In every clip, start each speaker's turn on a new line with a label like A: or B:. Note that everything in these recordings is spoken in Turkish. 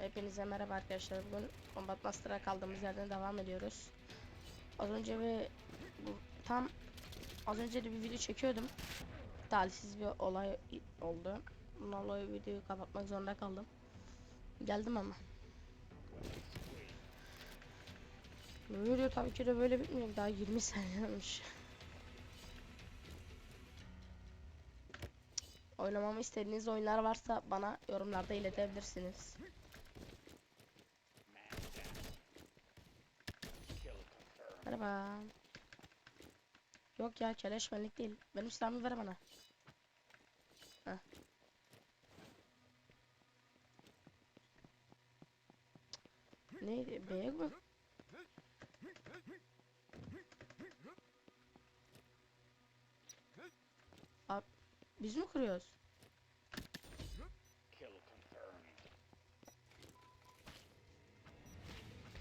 A: Hepinize merhaba arkadaşlar. Bugün Combat Master'a kaldığımız yerden devam ediyoruz. Az önce bir bu tam az önce de bir video çekiyordum. Talihsiz bir olay oldu. Bundan dolayı videoyu kapatmak zorunda kaldım. Geldim ama. Bu video tabii ki de böyle bitmiyor. Daha 20 saniye. Oynamamı istediğiniz oyunlar varsa bana yorumlarda iletebilirsiniz. Merhaba. Yok ya keleşmenlik değil. Benim silahımı ver bana. Heh. Neydi? Beyaz mı? Abi, biz mi kırıyoruz?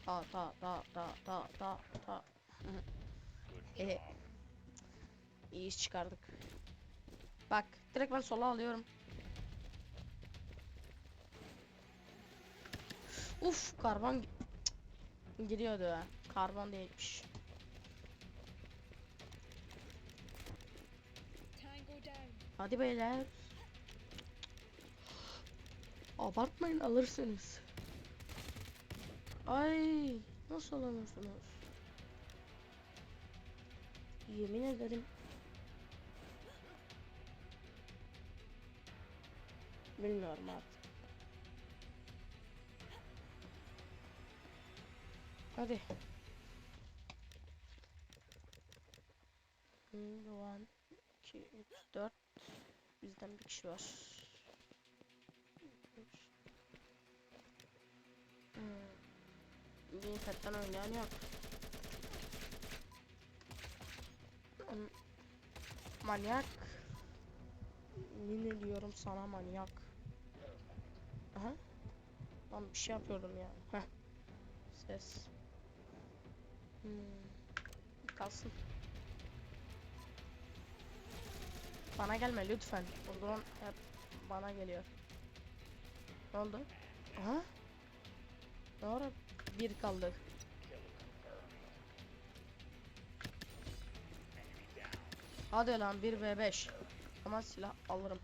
A: Ta ta ta ta ta ta ta. Ehe. İyi iş çıkardık. Bak direkt ben sola alıyorum. Uf karbon gidiyordu ha. Karbon değilmiş. Hadi beyler. Abartmayın alırsınız. Ay nasıl alamıyorsunuz? Yemin ederim. Bilmiyorum artık. Hadi. One, iki, üç, dört. Bizden bir kişi var. Hmm. Bir setten oynayan yok. Hmm. Manyak. Yine diyorum sana manyak. Aha. Lan bir şey yapıyordum ya. Heh. Ses. Hmm. Kalsın. Bana gelme lütfen. O drone hep bana geliyor. Ne oldu? Aha. Ara bir kaldı. Hadi lan 1 v 5. Ama silah alırım.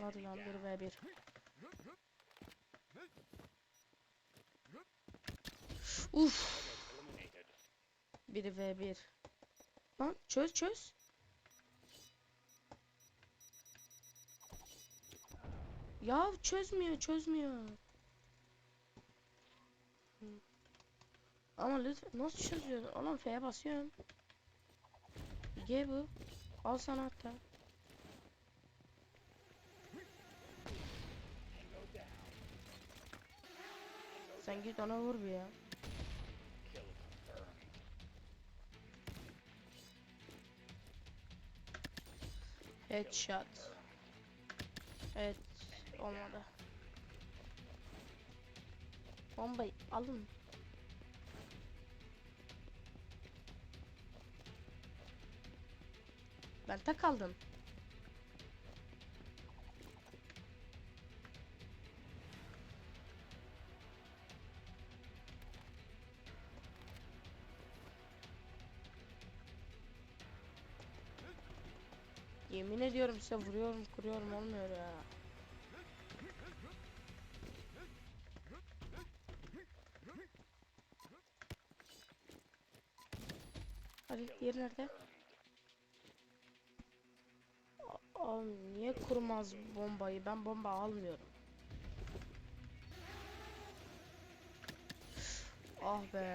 A: Hadi lan 1 v 1. Uf. 1 v 1. Lan çöz çöz. Ya çözmüyor çözmüyor. Ama lütfen nasıl çözüyor? Oğlum F'ye basıyorum. G bu. Al sana hatta. Sen git ona vur bir ya. Headshot. Evet olmadı. Bombayı alın. Ben tek kaldım. Yemin ediyorum size vuruyorum kuruyorum olmuyor ya. Hadi diğeri nerede? Aa, niye kurmaz bombayı? Ben bomba almıyorum. Ah be.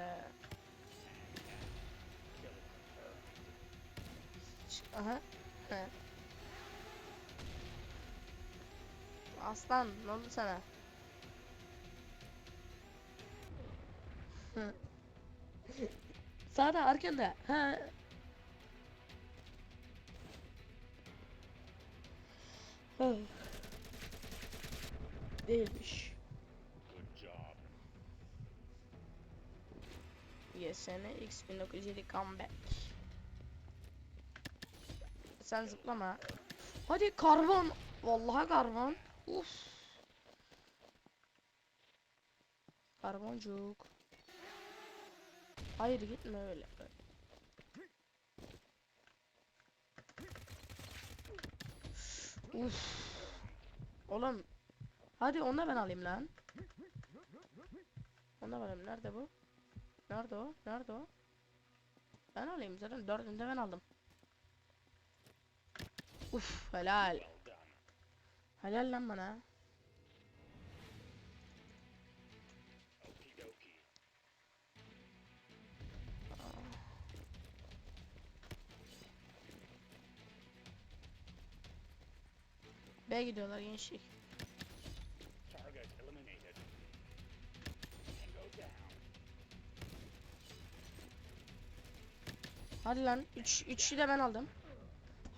A: Aha. Aslan ne oldu sana? Sağda arkanda. Ha. Oh. Değilmiş. YSN X1907 comeback. Sen zıplama. Hadi karbon. Vallahi karbon. Uf. Karboncuk. Hayır gitme öyle. Uf. Oğlum. Hadi onu da ben alayım lan. Onu da alayım. Nerede bu? Nerede o? Nerede o? Ben alayım zaten dördünü de ben aldım. Uf helal. Helal lan bana. B gidiyorlar gençlik.
B: Down.
A: Hadi lan 3 üç, üçü de ben aldım.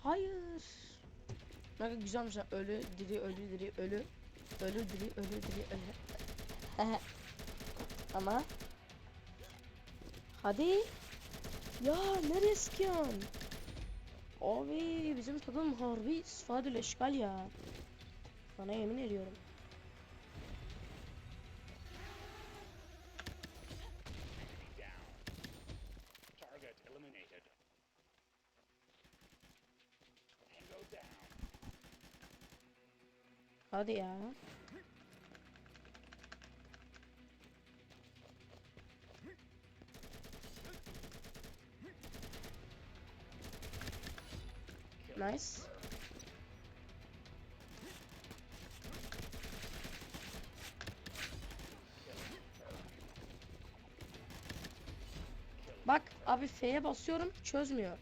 A: Hayır. Ne güzelmiş lan. Ölü, diri, ölü, diri, ölü. Ölü, diri, ölü, diri, ölü. Ama. Hadi. Ya nereye sıkıyorsun? Abi bizim takım harbi sıfadül eşkal ya. Sana yemin ediyorum. Hadi ya. Nice. Bak abi F'ye basıyorum çözmüyor.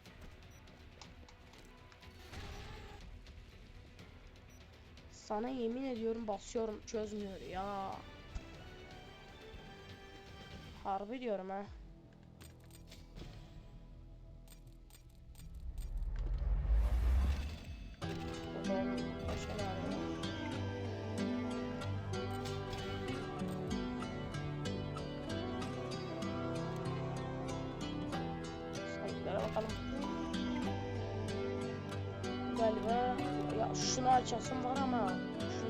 A: Sana yemin ediyorum basıyorum çözmüyor ya. Harbi diyorum ha. Şunu açasım var ama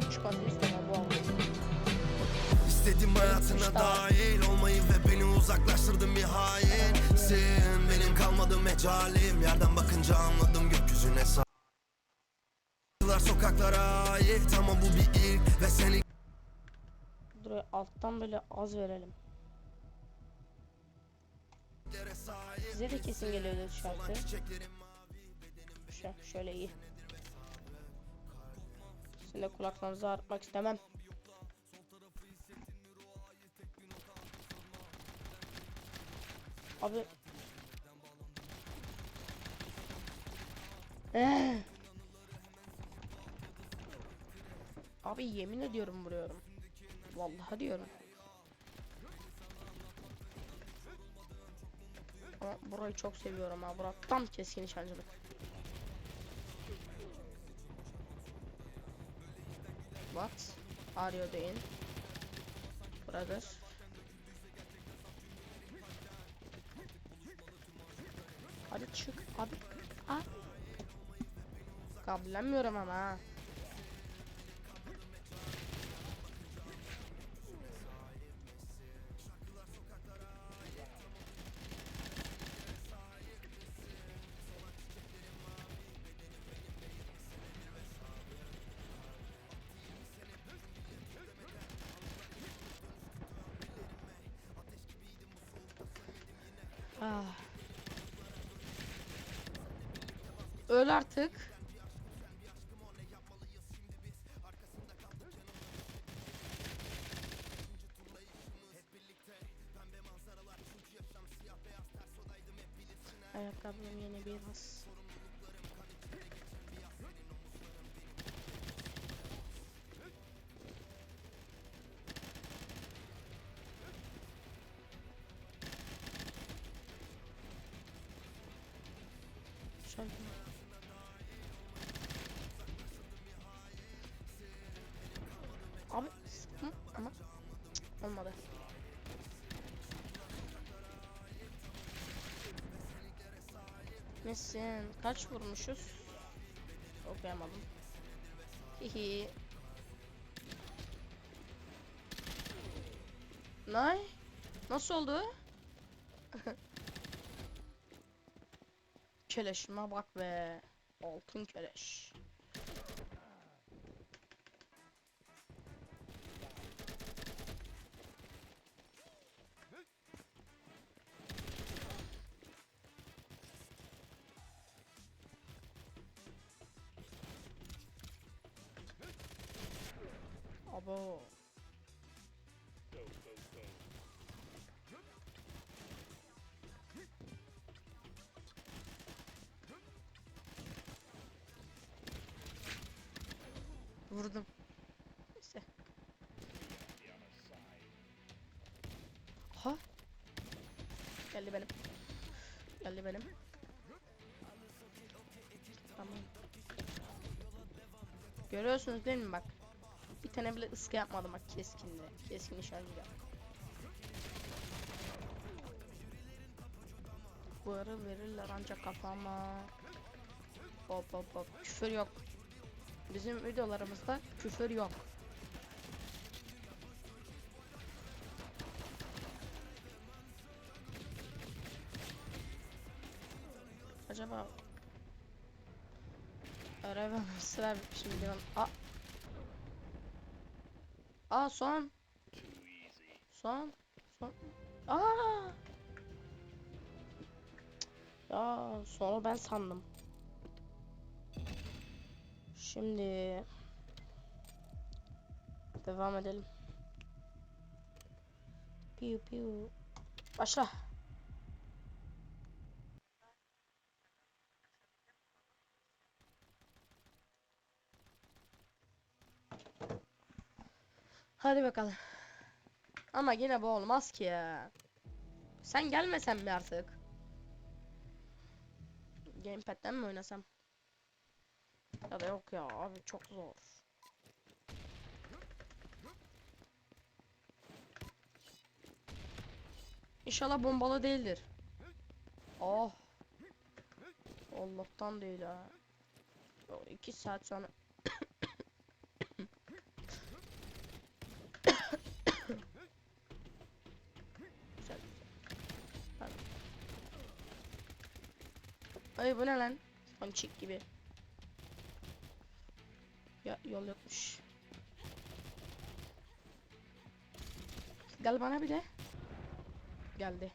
A: şunu çıkartmayı istemem bu arada.
C: İstedim hayatına dahil olmayı ve beni uzaklaştırdın bir hainsin Benim kalmadı mecalim yerden bakınca anladım gökyüzüne sahip Sokaklara ait ama bu bir ilk ve seni
A: Dur alttan böyle az verelim. Size de kesin geliyordu şarkı. Şö- şöyle iyi. De kulaklarınızı ağrıtmak istemem. Abi. Abi yemin ediyorum vuruyorum. Vallahi diyorum. Ama burayı çok seviyorum ha. Bura tam keskin nişancılık. What are you doing? Hadi çık abi. Aa. Kabullenmiyorum ama ha. Ah. Öl artık. Şöyle. Abi sıkma ama Cık, olmadı. Nesin? Kaç vurmuşuz? okuyamadım. Hihi. Nay? Nasıl oldu? Keleşime bak be. Altın keleş. Abo. Vurdum. Neyse. Ha? Geldi benim. Geldi benim. Tamam. Görüyorsunuz değil mi bak. Bir tane bile ıska yapmadım bak keskinde. Keskin nişancıyla. Bu ara verirler ancak kafama. Hop hop hop. Küfür yok. Bizim videolarımızda küfür yok. Acaba Araba sıra bitmiş mi diyorum. Aa son. Son. Son. Aa. Ya sonu ben sandım. Şimdi devam edelim. Piu piu. Başla. Hadi bakalım. Ama yine bu olmaz ki ya. Sen gelmesen mi artık? Gamepad'den mi oynasam? Ya da yok ya abi çok zor. İnşallah bombalı değildir. Oh. Allah'tan değil ha. İki saat sonra Güzel güzel. Ay bu ne lan? Ponçik gibi. Ya yol yokmuş. Gel bana bir de. Geldi.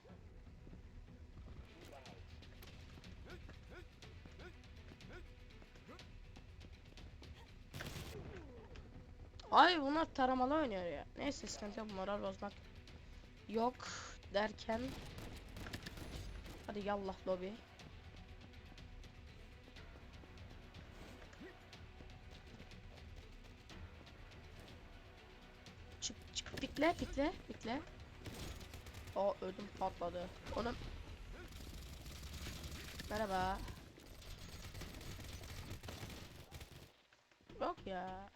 A: Ay bunlar taramalı oynuyor ya. Neyse sıkıntı yok moral bozmak. Yok derken. Hadi yallah lobi. Pikle pikle pikle. O ödüm patladı. Onun Merhaba. Yok ya.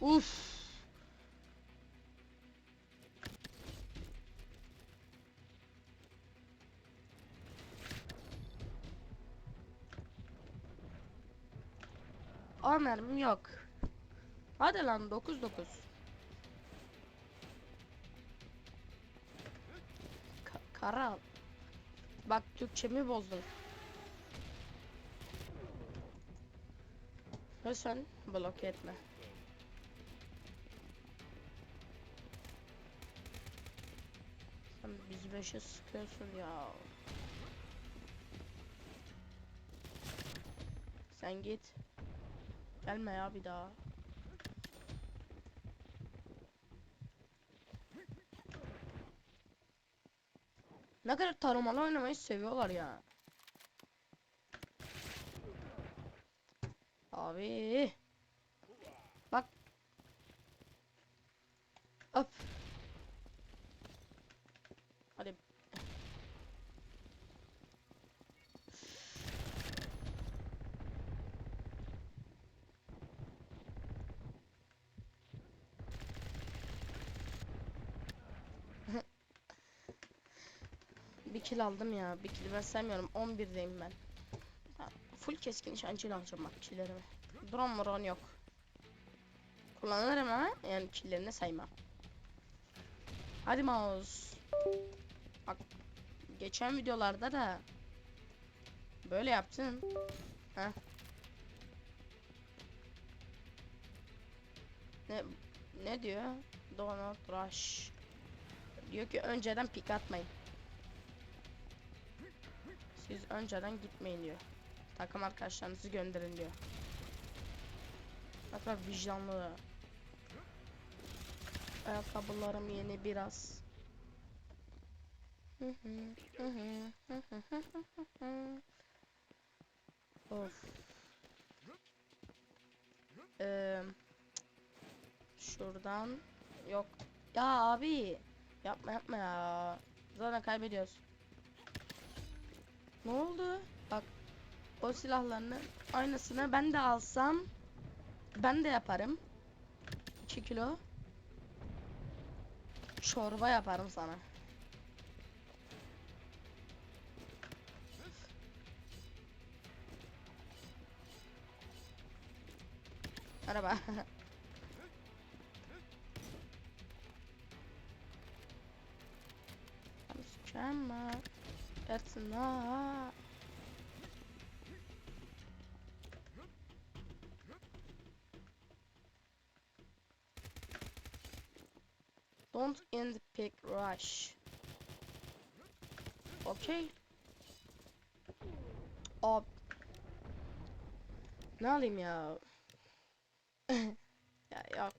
A: Uf. Mermim yok. Hadi lan 9 9. Ka Kara. Bak Türkçemi bozdun. Lütfen bloke etme. Sen biz beşe sıkıyorsun ya. Sen git. Gelme ya bir daha. Ne kadar taramalı oynamayı seviyorlar ya. Abi. Bak. Hop. Hadi. Bir kill aldım ya. Bir kill ben sevmiyorum. 11'deyim ben. Ha, full keskin nişancıyla alacağım bak killlerimi. Drone moron yok. Kullanırım ama yani killerini saymam. Hadi mouse. Bak geçen videolarda da böyle yaptın. Heh. Ne ne diyor? Donald Rush. Diyor ki önceden pik atmayın. Siz önceden gitmeyin diyor. Takım arkadaşlarınızı gönderin diyor. Bak bak vicdanlı. Ayakkabılarım yeni biraz. Of. Eee Şuradan yok. Ya abi yapma yapma ya. Zaten kaybediyoruz. Ne oldu? Bak o silahlarını aynısını ben de alsam ben de yaparım. 2 kilo çorba yaparım sana. Merhaba. I'm scammer. That's not. Don't end pick rush. Okay. Ab. Ne alayım ya? ya yok.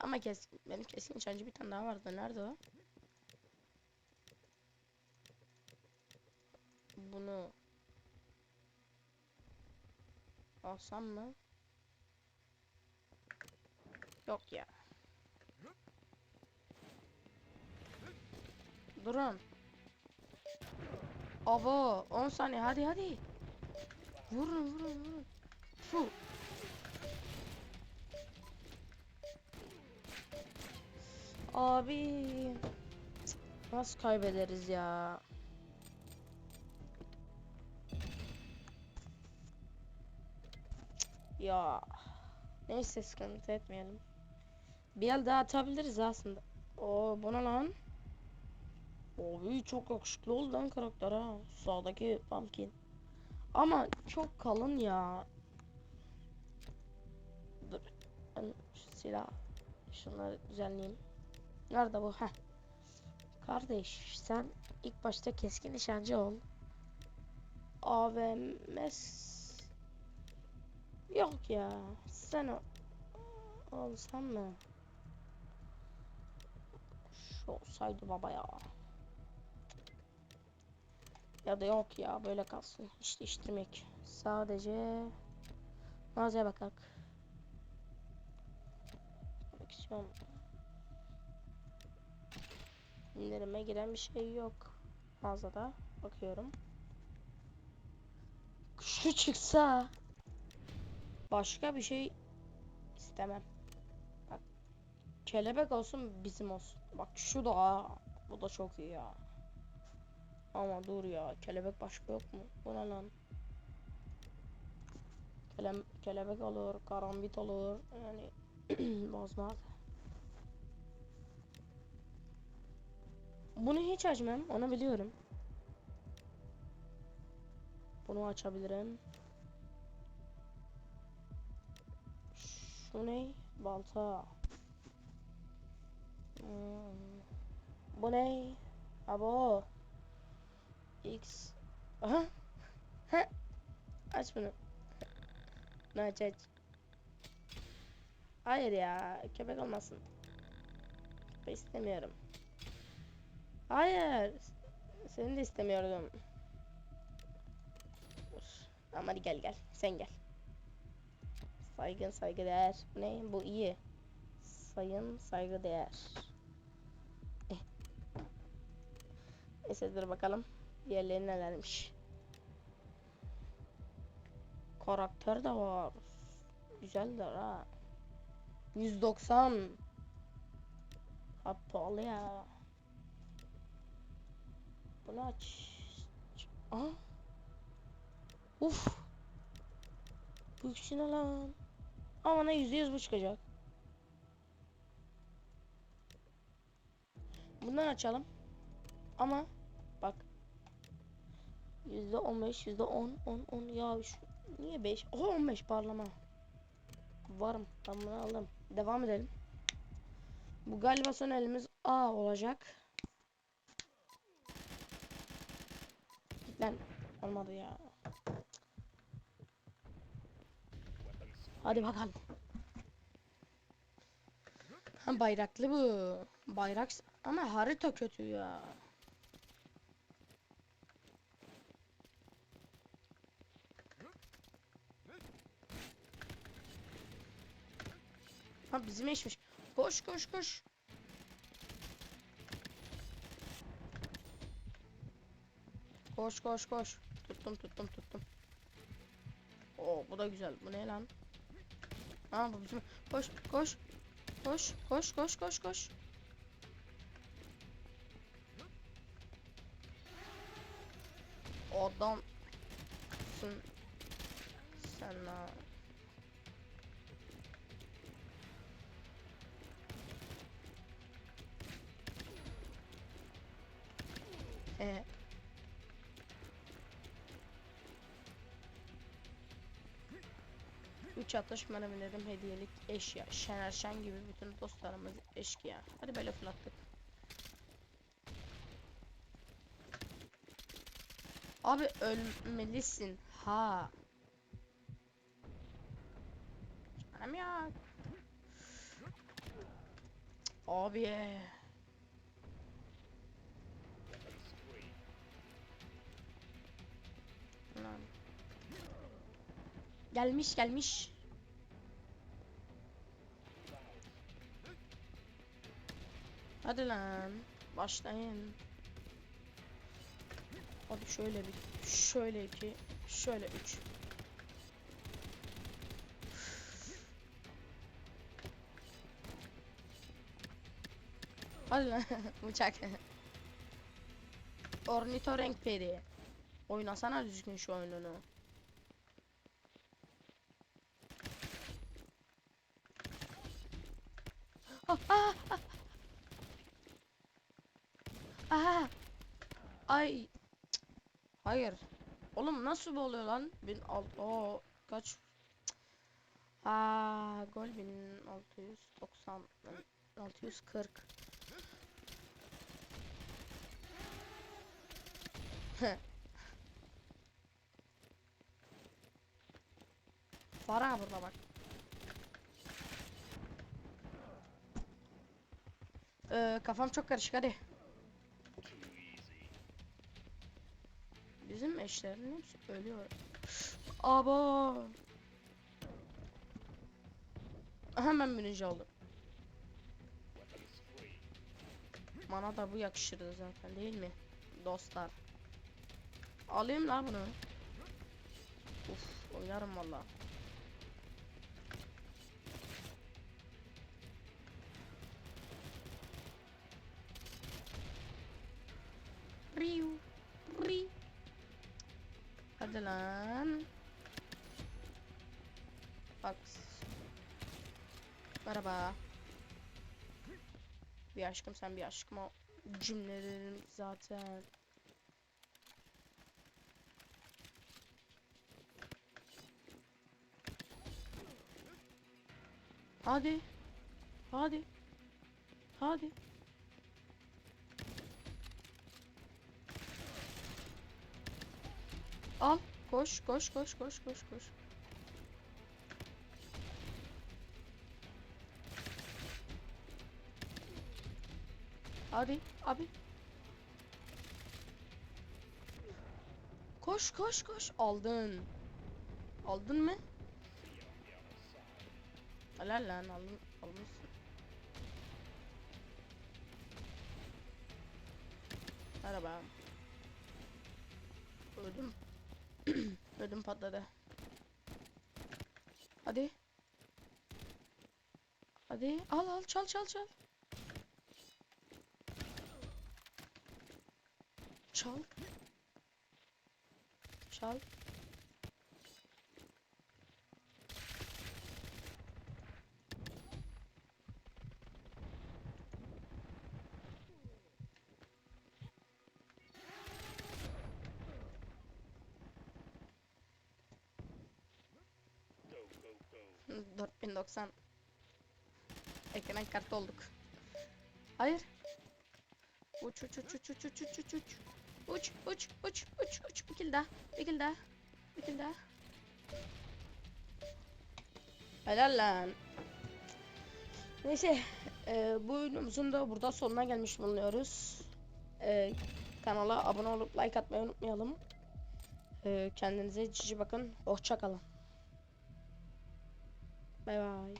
A: Ama kes benim kesin nişancı bir tane daha vardı. Nerede o? Bunu alsam mı? Yok ya. Durun. Avo 10 saniye hadi hadi. Vurun vurun vurun. Fu. Abi nasıl kaybederiz ya? Ya neyse sıkıntı etmeyelim. Bir el daha atabiliriz aslında. Oo bu ne lan? Abi çok yakışıklı oldu lan karakter ha. Sağdaki pumpkin. Ama çok kalın ya. Dur. Şu silah şunları düzenleyeyim. Nerede bu? Heh. Kardeş sen ilk başta keskin nişancı ol. AVMS Yok ya. Sen o olsan mı? Şu olsaydı baba ya. Ya da yok ya böyle kalsın. Hiç değiştirmek. Sadece mağazaya bakak. Koleksiyon. İndirime giren bir şey yok. Mağazada bakıyorum. Şu çıksa başka bir şey istemem. Bak kelebek olsun bizim olsun. Bak şu da bu da çok iyi ya. Ama dur ya kelebek başka yok mu? Bu ne lan? Kele kelebek olur, karambit olur. Yani bozmaz. Bunu hiç açmam, onu biliyorum. Bunu açabilirim. Şu ne? Balta. Hmm. Bu ne? Abo. X. Aha. Ha. Aç bunu. Ne aç aç. Hayır ya. Köpek olmasın. Köpek istemiyorum. Hayır. Seni de istemiyordum. Ama gel gel. Sen gel. Saygın. Bu ne? Bu iyi. Sayın saygıdeğer. Eh. Neyse dur bakalım. Diğerleri nelermiş. Karakter de var. Güzeldir ha. 190. Ha pahalı ya. Bunu aç. Aha. Uf. Bu ne lan? Ama yüzde yüz bu çıkacak. Bundan açalım. Ama bak. Yüzde on beş, yüzde on, on, on. Ya şu niye beş? Oha on beş parlama. Varım. Ben bunu aldım. Devam edelim. Bu galiba son elimiz A olacak. Lan olmadı ya. Hadi bakalım. Ha bayraklı bu. Bayrak ama harita kötü ya. Ha bizim eşmiş. Koş koş koş. Koş koş koş. Tuttum tuttum tuttum. Oo bu da güzel. Bu ne lan? Ha bu bizim. Koş koş. Koş koş koş koş koş. Adamsın sen ha. Ee, Üç atış mermilerim hediyelik eşya. Şener Şen gibi bütün dostlarımız eşkıya. Hadi böyle fırlattık. Abi ölmelisin. Ha. Canım ya. Abi. Gelmiş gelmiş. Hadi lan. Başlayın. Hadi şöyle bir, şöyle iki, şöyle üç. Hadi lan bıçak. Ornitorenk peri. Oynasana düzgün şu oyununu. Ah, ah, ah. Aha. Ay. Hayır. Oğlum nasıl oluyor lan? 1600 o kaç? Cık. Aa, gol 1690 640. Heh. Para burada bak. Ee, kafam çok karışık hadi. Eşlerin hepsi ölüyor. Aba. Hemen birinci oldum. Bana da bu yakışırdı zaten değil mi? Dostlar. Alayım la bunu. Uf, oynarım valla. Bak. Merhaba. Bir aşkım sen bir aşkım o cümlelerin zaten. Hadi. Hadi. Hadi. Al. Koş, koş, koş, koş, koş, koş. Hadi, abi. Koş, koş, koş. Aldın. Aldın mı? Helal lan, aldın, almışsın. Merhaba. Öldüm. Ödüm patladı. Hadi. Hadi al al çal çal çal. Çal. çal.
B: Go, go.
A: 4090 ekran kartı olduk. Hayır. Uç uç uç uç uç uç uç uç uç. Uç uç uç uç bir kill daha. Bir kill daha. Bir kill daha. Helal lan. Neyse e, bu oyunumuzun da burada sonuna gelmiş bulunuyoruz. E, kanala abone olup like atmayı unutmayalım. E, kendinize cici bakın. Hoşça kalın. Bay bay.